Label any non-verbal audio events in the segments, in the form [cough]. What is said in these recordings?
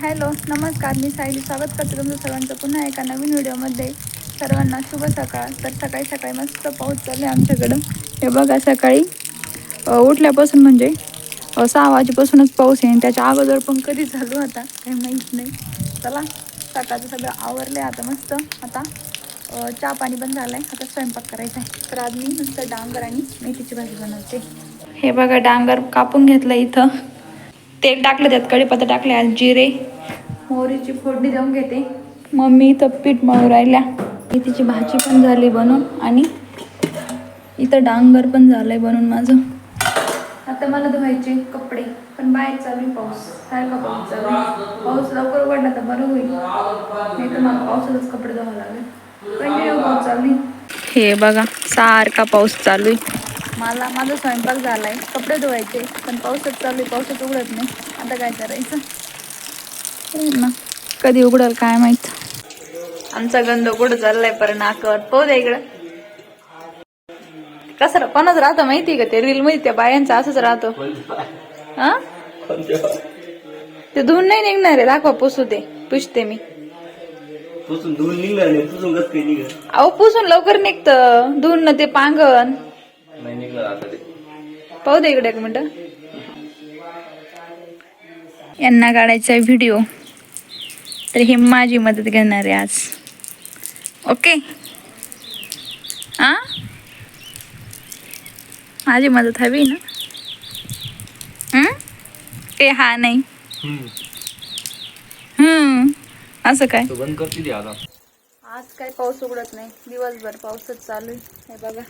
Hello. नमस्कार मी सायली स्वागत करते तुमचं सर्वांचं पुन्हा एका नवीन व्हिडिओमध्ये. सर्वांना शुभ सकाळ. तर सकाळी सकाळी मस्त पाऊस चालू आहे आमच्याकडं. हे बघा सकाळी उठल्यापासून म्हणजे सहा वाजेपासूनच पाऊस आहे आणि त्याच्या अगोदर पण कधी चालू होता काही माहीत नाही. चला सकाळचं सगळं आवरलं आहे आता मस्त. आता चहा पाणी पण झालं आहे आता स्वयंपाक करायचा आहे. तर आज मी नुसतं डांगर आणि मेथीची भाजी बनवते. हे बघा डांगर कापून घेतलं इथं. तेल टाकलं त्यात कढीपत्ता टाकले आज जिरे. मोहरीची फोडणी देऊन घेते. मम्मी इथं पीठ मळू राहिल्या मेथीची भाजी पण झाली बनवून आणि इथं डांगर पण झालंय बनवून माझं. आता मला धुवायचे कपडे पण बाहेर चालू आहे पाऊस. सारखा पाऊस चालू आहे. पाऊस लवकर उघडला तर बरं होईल. नाही तर मला पावसातच कपडे धुवावं लागेल. कंटिन्यू पाऊस चालू आहे. हे बघा सारखा पाऊस चालू आहे. मला माझा स्वयंपाक झालाय. कपडे धुवायचे पण पाऊसच चालू आहे. पाऊसच उघडत नाही. आता काय करायचं? ना. कधी उघडल काय माहीत? आमचा गंध कुठं चाललाय पर नाकवर? पाहू द्या इकडं. कसं कोणाच राहतं माहिती का? ते रील मध्ये त्या बायांचं असंच राहतो. हा? ते धुवून नाही निघणार आहे. दाखवा पुसू ते पुसते मी. पुसून धुवून निघणार? अहो पुसून लवकर निघतं. धुवून ना ते पांगण. नाही निघणार आता ते पाहू दे इकडे एक मिनिट. यांना काढायचा व्हिडिओ तर ही माझी मदत घेणार आहे आज. ओके? आ? माझी मदत हवी ना? हं? ते हा नाही. हम्म. असं काय? तो बंद करते आज काय पाऊस उघडत नाही. दिवसभर पाऊसच चालू आहे. हे बघा.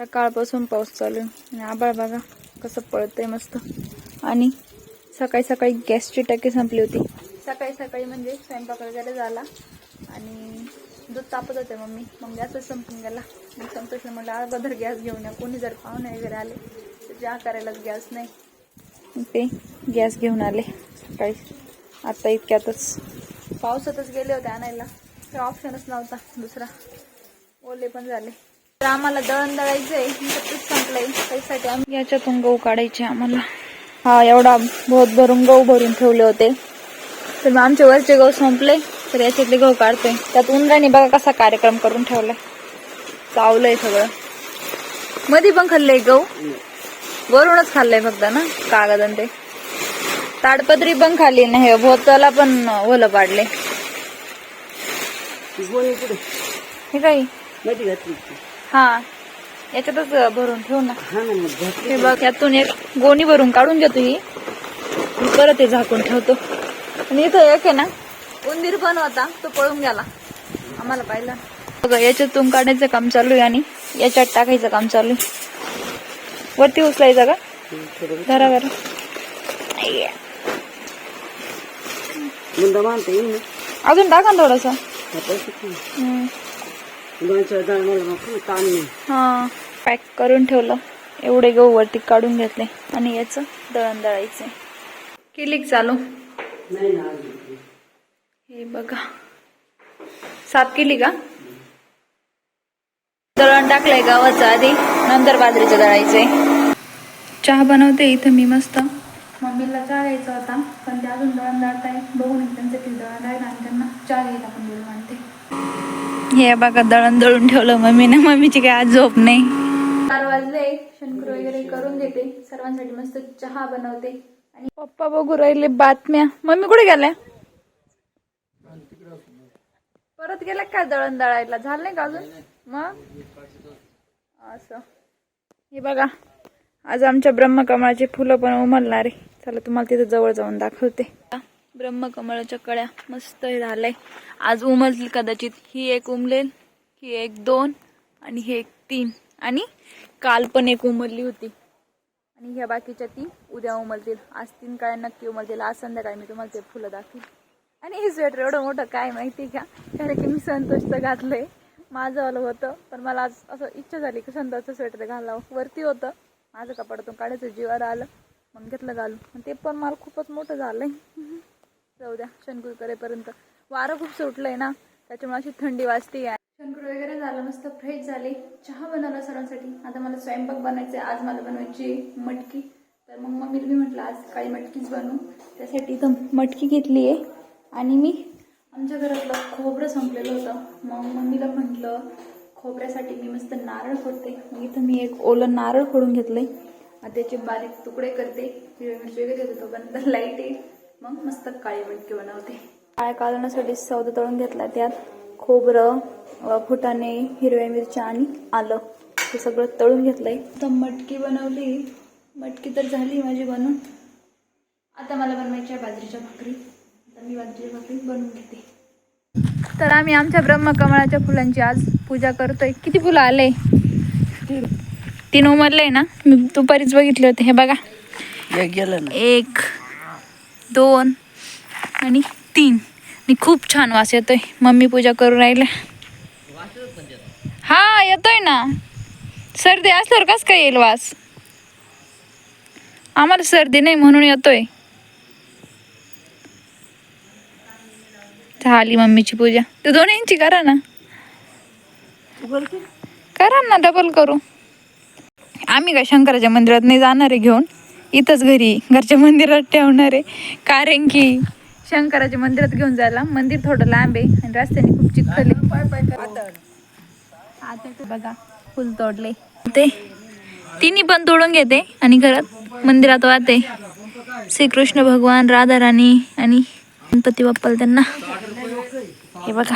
सकाळपासून पाऊस चालू आहे. आणि आबाळ बघा कसं पळतंय मस्त. आणि सकाळी सकाळी गॅसची टाकी संपली होती. सकाळी सकाळी म्हणजे स्वयंपाक वगैरे झाला. आणि दूध तापत होते मम्मी. मग गॅसच संपून गेला. मग संतोष म्हटलं अगोदर गॅस घेऊन या. कोणी जर पाहुणे वगैरे आले तर ज्या करायलाच गॅस नाही. ते गॅस घेऊन आले सकाळी. आता इतक्यातच पावसातच गेले होते आणायला. तर ऑप्शनच नव्हता दुसरा. ओले पण झाले. तर आम्हाला दळण दळायचंय. पीठ संपलंय. त्यासाठी आम्ही याच्यातून गहू काढायचे आम्हाला. हा एवढा बहुत भरून गहू भरून ठेवले होते. तर मग आमचे वरचे गहू संपले. तर याच्यातले गहू काढतोय. त्यात उंदराने बघा कसा कार्यक्रम करून ठेवलाय. चावलंय सगळं. मध्ये पण खाल्लंय गहू. वरूनच खाल्लंय फक्त ना कागद ते. ताडपत्री पण खाल्ली नाही भोताला पण ओलं पाडले. हे काही घातली हा. याच्यातच भरून ठेवू ना. हा ना मग घातली हे बघ यातून एक गोणी भरून काढून घेतो ही. परत ते झाकून ठेवतो. आणि इथं एक आहे ना उंदीर पण होता तो पळून गेला. आम्हाला पाहिलं. बघा याच्यातून काढायचं काम चालू आहे आणि याच्यात टाकायचं काम चालू आहे. वरती उचलायचं का? धरा बरं अजून टाका ना थोडस. हा पॅक करून ठेवलं. एवढे गहू वरती काढून घेतले आणि याचं दळण दळायचंय केली चालू. हे बघा. साफ केली का? दळण टाकलंय गावाचं आधी. नंतर बाजरीचं दळायचंय. चहा बनवते इथं मी मस्त. मम्मीला चहा घ्यायचा होता पण ते अजून दळण दळताय बघून त्यांचं दळण आहे आणि त्यांना चहा घ्यायला पण बोलू मानते हे बघा दळण दळून ठेवलं मम्मीने. मम्मीची काय आज झोप नाही. चार वाजले. शंकर वगैरे करून देते सर्वांसाठी मस्त चहा बनवते. आणि पप्पा बघू राहिले बातम्या. मम्मी कुठे गेल्या? परत गेल्या काय दळण दळायला? झालं नाही का अजून? मग? असं. हे बघा. आज आमच्या ब्रह्मकमळाची फुलं पण उमलणारे चला तुम्हाला तिथं जवळ जाऊन दाखवते. ब्रह्मकमळाच्या कळ्या मस्त हे झालंय. आज उमलतील कदाचित. ही एक उमलेल ही एक दोन आणि ही एक तीन. आणि काल पण एक उमलली होती. आणि ह्या बाकीच्या ती उद्या उमलतील. आज तीन काळ्या नक्की उमलतील. आज संध्याकाळी मी तुम्हाला ते फुलं दाखवेल आणि हे स्वेटर एवढं मोठं काय माहिती का? कारण की मी संतोषचं घातलंय. आहे माझंवालं होतं पण मला आज असं इच्छा झाली की संतोषचं स्वेटर घालावं. वरती होतं. माझं कपाडातून काढायचं जीवावर आलं. मग घेतलं घालून. ते पण मला खूपच मोठं झालंय. जाऊ द्या शंकूर करेपर्यंत वारं खूप सुटलंय ना? त्याच्यामुळे अशी थंडी वाजते शंकर वगैरे झालं मस्त फ्रेश झाले. चहा बनवला सर्वांसाठी आता मला स्वयंपाक बनायचा आहे आज मला बनवायची मटकी. तर मग मम्मीला मी म्हटलं आज काही मटकीच बनवू. त्यासाठी इथं मटकी घेतली आहे. आणि मी आमच्या घरातलं खोबरं संपलेलं होतं. मग मम्मीला म्हटलं खोबऱ्यासाठी मी मस्त नारळ फोडते. मग इथं मी एक ओलं नारळ फोडून घेतलं आहे त्याचे बारीक तुकडे करते. हिरवी मिरची वगैरे पण तर [laughs] लाइट आहे. मग मस्त काळी मटकी बनवते. काळ्या कालवण्यासाठी सौदा तळून घेतला त्यात खोबरं फुटाणे हिरव्या मिरच्या आणि आलं. हे सगळं तळून घेतलंय. तर मटकी बनवली. मटकी तर झाली माझी बनवून आता मला बनवायची आहे बाजरीच्या भाकरी. आता मी बाजरीच्या भाकरी बनवून घेते. तर आम्ही आमच्या ब्रह्मकमळाच्या फुलांची आज पूजा करतोय. किती फुलं आले? तीन. उमरले ना? मी दुपारीच बघितले होते हे बघा. गेलं ना. एक दोन आणि तीन. आणि खूप छान वास येतोय. मम्मी पूजा करून राहिल्या हा येतोय ना. सर्दी असल्यावर कस काय येईल वास? आम्हाला सर्दी नाही म्हणून येतोय. झाली मम्मीची पूजा. तर दोन्हींची करा ना. करा ना डबल करू. आम्ही काय शंकराच्या मंदिरात नाही जाणार आहे घेऊन. इथंच घरी घरच्या मंदिरात ठेवणार आहे. कारण की शंकराच्या मंदिरात घेऊन जायला. मंदिर थोडं लांब आहे आणि रस्त्याने खूप चिखल आता बघा फुल तोडले. ते तिन्ही पण तोडून घेते आणि घरात मंदिरात वाहते. श्रीकृष्ण भगवान राधा राणी आणि गणपती बाप्पाला त्यांना. हे बघा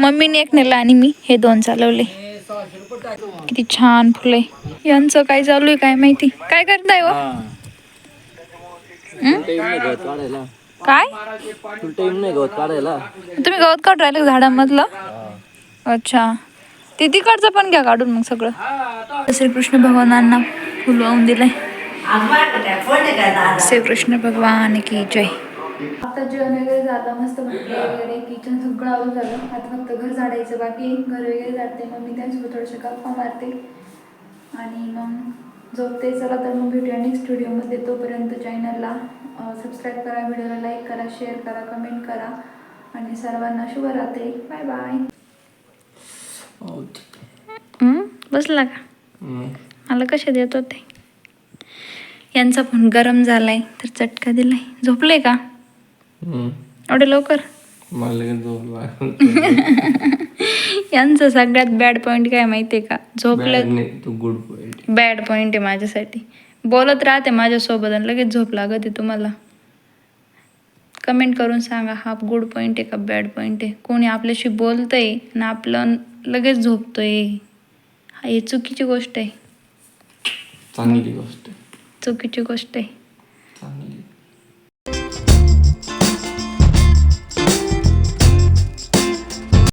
मम्मीने एक नेला आणि मी हे दोन चालवले. किती छान फुले. यांचं काय चालू आहे काय माहिती? काय करताय हो. काय? टाइम नाही गवत काढायला तुम्ही गवत काढ राहिले झाडांमधलं? अच्छा. ते तिकडचं पण घ्या काढून मग सगळं. श्रीकृष्ण भगवानांना फुल वाहून दिलंय. श्रीकृष्ण भगवान की जय. आता जेवण वगैरे जाता मस्त वगैरे किचन सगळं आवरून झालं. आता फक्त घर झाडायचं बाकी घर वगैरे जाते. मग मी त्यांच्यासोबत थोडंसं गप्पा मारते. आणि मग झोपते चला तर मग भेटूया नेक्स्ट व्हिडिओमध्ये तोपर्यंत चॅनलला सबस्क्राईब करा व्हिडिओला लाईक करा शेअर करा कमेंट करा. आणि सर्वांना शुभरात्री. बाय बाय बसला का? मला कशा देत होते? यांचा फोन गरम झालाय तर चटका दिलाय. झोपले का? एवढे लवकर. [laughs] यांचं सगळ्यात बॅड पॉईंट काय माहितीये का? झोपलं गुड पॉइंट बॅड पॉईंट आहे माझ्यासाठी. बोलत राहते माझ्यासोबत आणि लगेच झोप लागत आहे तुम्हाला. कमेंट करून सांगा हा गुड पॉईंट आहे का बॅड पॉईंट आहे? कोणी आपल्याशी बोलतंय आणि आपलं लगेच झोपतोय. हा हे चुकीची गोष्ट आहे. चांगली गोष्ट आहे. चुकीची गोष्ट आहे.